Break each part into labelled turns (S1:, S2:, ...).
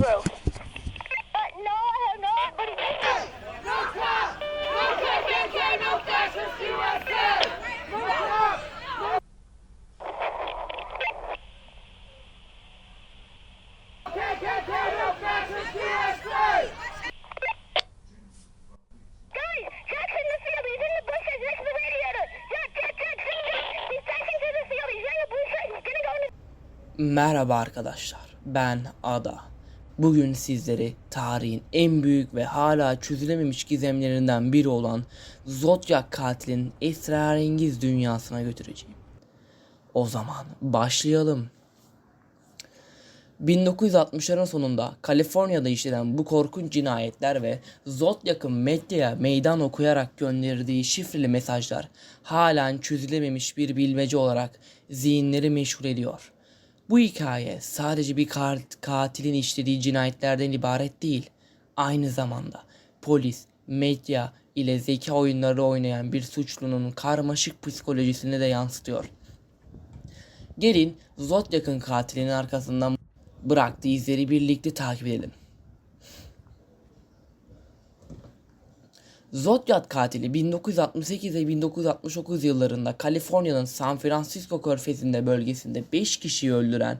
S1: proof. Uh, no, I have not, but he
S2: No cap! No KKK! No fascist USA! No
S1: the...
S3: Merhaba arkadaşlar. Ben Ada. Bugün sizleri tarihin en büyük ve hala çözülememiş gizemlerinden biri olan Zodiac katilin esrarengiz dünyasına götüreceğim. O zaman başlayalım. 1960'ların sonunda Kaliforniya'da işlenen bu korkunç cinayetler ve Zodiac'ın medyaya meydan okuyarak gönderdiği şifreli mesajlar halen çözülememiş bir bilmece olarak zihinleri meşgul ediyor. Bu hikaye sadece bir katilin işlediği cinayetlerden ibaret değil. Aynı zamanda polis, medya ile zeka oyunları oynayan bir suçlunun karmaşık psikolojisini de yansıtıyor. Gelin Zodiac'ın katilinin arkasından bıraktığı izleri birlikte takip edelim. Zodiac katili 1968 ve 1969 yıllarında Kaliforniya'nın San Francisco körfezinde bölgesinde 5 kişiyi öldüren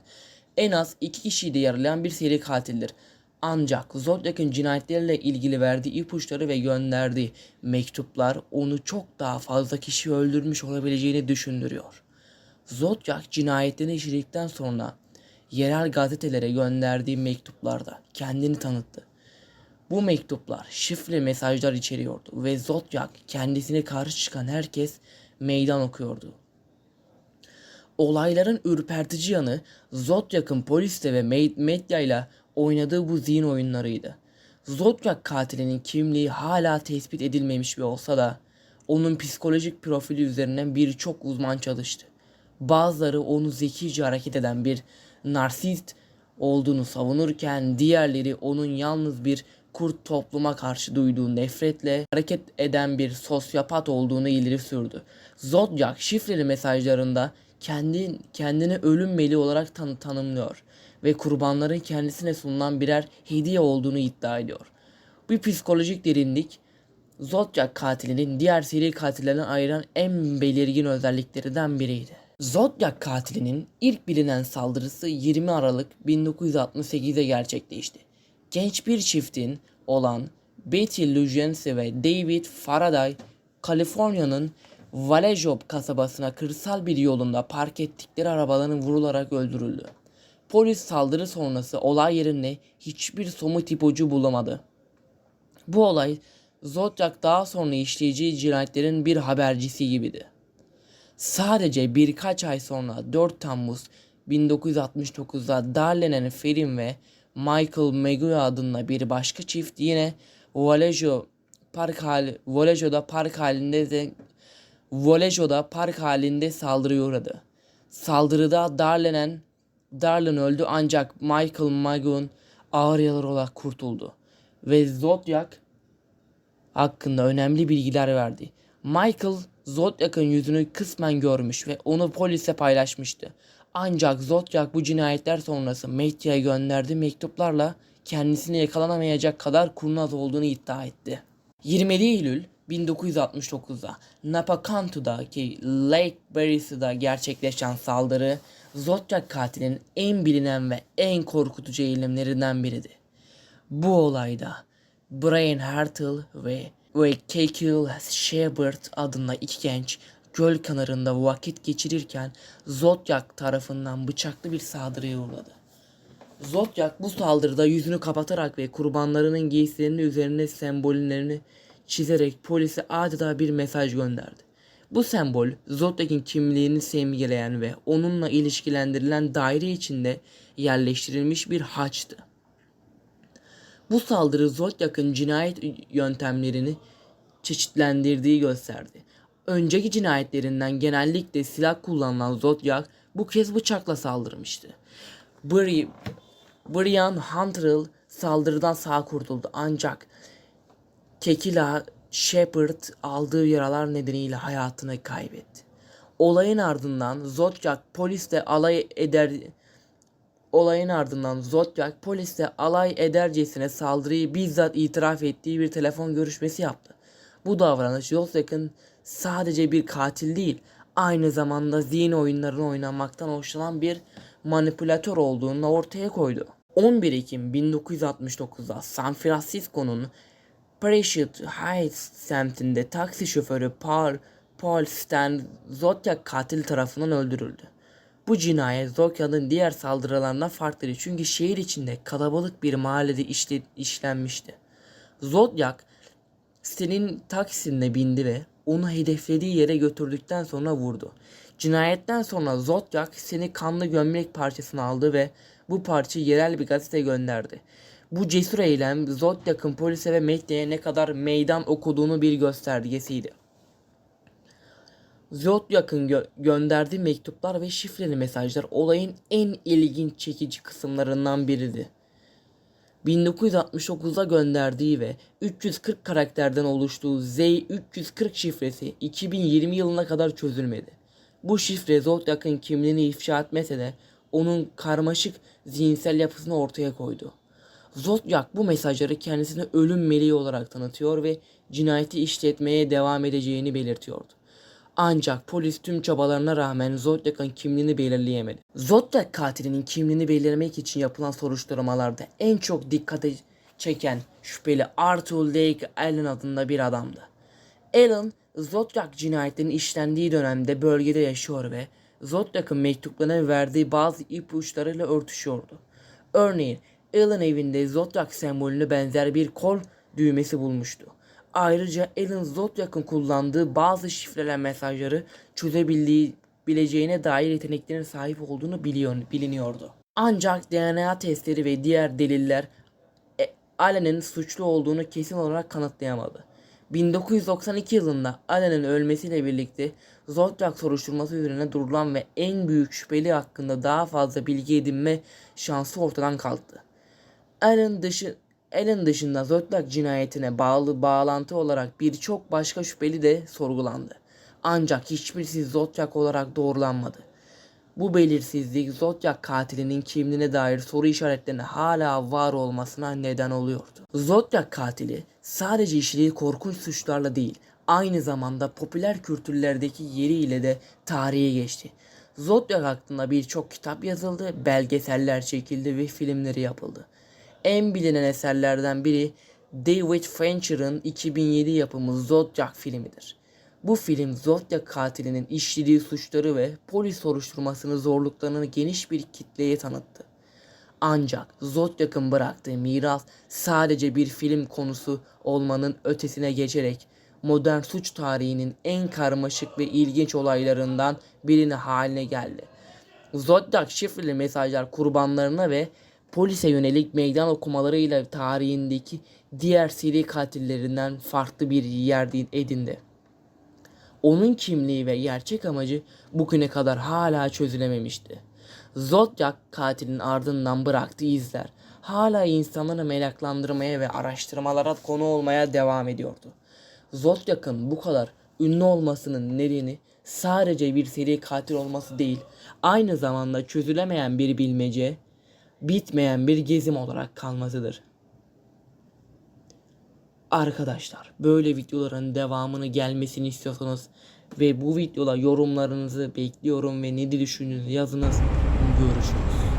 S3: en az 2 kişiyi de yaralayan bir seri katildir. Ancak Zodiac'ın cinayetleriyle ilgili verdiği ipuçları ve gönderdiği mektuplar onu çok daha fazla kişi öldürmüş olabileceğini düşündürüyor. Zodiac cinayetlerini işledikten sonra yerel gazetelere gönderdiği mektuplarda kendini tanıttı. Bu mektuplar şifre mesajlar içeriyordu ve Zodiac kendisine karşı çıkan herkes meydan okuyordu. Olayların ürpertici yanı Zodiac'ın polisle ve med- medyayla oynadığı bu zihin oyunlarıydı. Zodiac katilinin kimliği hala tespit edilmemiş bir olsa da onun psikolojik profili üzerinden birçok uzman çalıştı. Bazıları onu zekice hareket eden bir narsist olduğunu savunurken diğerleri onun yalnız bir kurt topluma karşı duyduğu nefretle hareket eden bir sosyopat olduğunu ileri sürdü. Zodiac şifreli mesajlarında kendi, kendini ölüm meleği olarak tan- tanımlıyor ve kurbanların kendisine sunulan birer hediye olduğunu iddia ediyor. Bu psikolojik derinlik Zodiac katilinin diğer seri katillerden ayıran en belirgin özelliklerinden biriydi. Zodiac katilinin ilk bilinen saldırısı 20 Aralık 1968'de gerçekleşti. Genç bir çiftin olan Betty Lujensi ve David Faraday, Kaliforniya'nın Vallejo kasabasına kırsal bir yolunda park ettikleri arabaların vurularak öldürüldü. Polis saldırı sonrası olay yerinde hiçbir somut ipucu bulamadı. Bu olay Zodiac daha sonra işleyeceği cinayetlerin bir habercisi gibiydi. Sadece birkaç ay sonra 4 Temmuz 1969'da Darlene Ferin ve Michael Maguire adında bir başka çift yine Vallejo park hali, Vallejo'da park halinde de Vallejo'da park halinde saldırıya uğradı. Saldırıda Darlenen Darlin öldü ancak Michael Magoon ağır yaralı kurtuldu. Ve Zodiac hakkında önemli bilgiler verdi. Michael Zodiac'ın yüzünü kısmen görmüş ve onu polise paylaşmıştı. Ancak Zodiac bu cinayetler sonrası medyaya gönderdiği mektuplarla kendisini yakalanamayacak kadar kurnaz olduğunu iddia etti. 27 Eylül 1969'da Napa County'daki Lake Berry's'da gerçekleşen saldırı Zodiac katilinin en bilinen ve en korkutucu eylemlerinden biridir. Bu olayda Brian Hartle ve ve Kekiel Shepard adında iki genç göl kenarında vakit geçirirken Zodiac tarafından bıçaklı bir saldırıya uğradı. Zodiac bu saldırıda yüzünü kapatarak ve kurbanlarının giysilerinin üzerine sembollerini çizerek polise adeta bir mesaj gönderdi. Bu sembol Zodiac'in kimliğini simgeleyen ve onunla ilişkilendirilen daire içinde yerleştirilmiş bir haçtı. Bu saldırı Zodiac'ın cinayet yöntemlerini çeşitlendirdiği gösterdi. Önceki cinayetlerinden genellikle silah kullanılan Zodiac bu kez bıçakla saldırmıştı. Bri Brian Hunter'ıl saldırıdan sağ kurtuldu ancak Kekila Shepard aldığı yaralar nedeniyle hayatını kaybetti. Olayın ardından Zodiac polisle alay eder Olayın ardından Zodiac polisle alay edercesine saldırıyı bizzat itiraf ettiği bir telefon görüşmesi yaptı. Bu davranış Zodiac'ın sadece bir katil değil, aynı zamanda zihin oyunlarını oynamaktan hoşlanan bir manipülatör olduğunu ortaya koydu. 11 Ekim 1969'da San Francisco'nun Parachute Heights semtinde taksi şoförü Paul, Paul Stan Zodiac katil tarafından öldürüldü. Bu cinayet Zodiac'ın diğer saldırılarından farklıydı çünkü şehir içinde kalabalık bir mahallede işle, işlenmişti. Zodiac Stan'in taksisine bindi ve onu hedeflediği yere götürdükten sonra vurdu. Cinayetten sonra Zodiac Stan'i kanlı gömlek parçasını aldı ve bu parçayı yerel bir gazete gönderdi. Bu cesur eylem Zodiac'ın polise ve medyaya ne kadar meydan okuduğunu bir göstergesiydi. Zodiac'ın gö- gönderdiği mektuplar ve şifreli mesajlar olayın en ilginç çekici kısımlarından biriydi. 1969'da gönderdiği ve 340 karakterden oluştuğu Z340 şifresi 2020 yılına kadar çözülmedi. Bu şifre Zodiac'ın kimliğini ifşa etmese de onun karmaşık zihinsel yapısını ortaya koydu. Zodiac bu mesajları kendisine ölüm meleği olarak tanıtıyor ve cinayeti işletmeye devam edeceğini belirtiyordu. Ancak polis tüm çabalarına rağmen Zodiac'ın kimliğini belirleyemedi. Zodiac katilinin kimliğini belirlemek için yapılan soruşturmalarda en çok dikkate çeken şüpheli Arthur Lake Allen adında bir adamdı. Allen, Zodiac cinayetinin işlendiği dönemde bölgede yaşıyor ve Zodiac'ın mektuplarına verdiği bazı ipuçlarıyla örtüşüyordu. Örneğin Allen evinde Zodiac sembolüne benzer bir kol düğmesi bulmuştu. Ayrıca Alan Zodiac'ın kullandığı bazı şifrelen mesajları çözebildiği bileceğine dair yeteneklerine sahip olduğunu biliyor, biliniyordu. Ancak DNA testleri ve diğer deliller e, Allen'in suçlu olduğunu kesin olarak kanıtlayamadı. 1992 yılında Allen'in ölmesiyle birlikte Zodiac soruşturması üzerine durulan ve en büyük şüpheli hakkında daha fazla bilgi edinme şansı ortadan kalktı. Allen dışı Allen dışında Zodiac cinayetine bağlı bağlantı olarak birçok başka şüpheli de sorgulandı. Ancak hiçbirisi Zodiac olarak doğrulanmadı. Bu belirsizlik Zodiac katilinin kimliğine dair soru işaretlerinin hala var olmasına neden oluyordu. Zodiac katili sadece işlediği korkunç suçlarla değil, aynı zamanda popüler kültürlerdeki yeriyle de tarihe geçti. Zodiac hakkında birçok kitap yazıldı, belgeseller çekildi ve filmleri yapıldı. En bilinen eserlerden biri David Fincher'ın 2007 yapımı Zodiac filmidir. Bu film Zodiac katilinin işlediği suçları ve polis soruşturmasının zorluklarını geniş bir kitleye tanıttı. Ancak Zodiac'ın bıraktığı miras sadece bir film konusu olmanın ötesine geçerek modern suç tarihinin en karmaşık ve ilginç olaylarından birini haline geldi. Zodiac şifreli mesajlar kurbanlarına ve polise yönelik meydan okumalarıyla tarihindeki diğer seri katillerinden farklı bir yer edindi. Onun kimliği ve gerçek amacı bugüne kadar hala çözülememişti. Zodiac katilin ardından bıraktığı izler hala insanları meraklandırmaya ve araştırmalara konu olmaya devam ediyordu. Zodiac'ın bu kadar ünlü olmasının nedeni sadece bir seri katil olması değil, aynı zamanda çözülemeyen bir bilmece, bitmeyen bir gezim olarak kalmasıdır. Arkadaşlar böyle videoların devamını gelmesini istiyorsanız ve bu videoda yorumlarınızı bekliyorum ve ne düşündüğünüzü yazınız. Görüşürüz.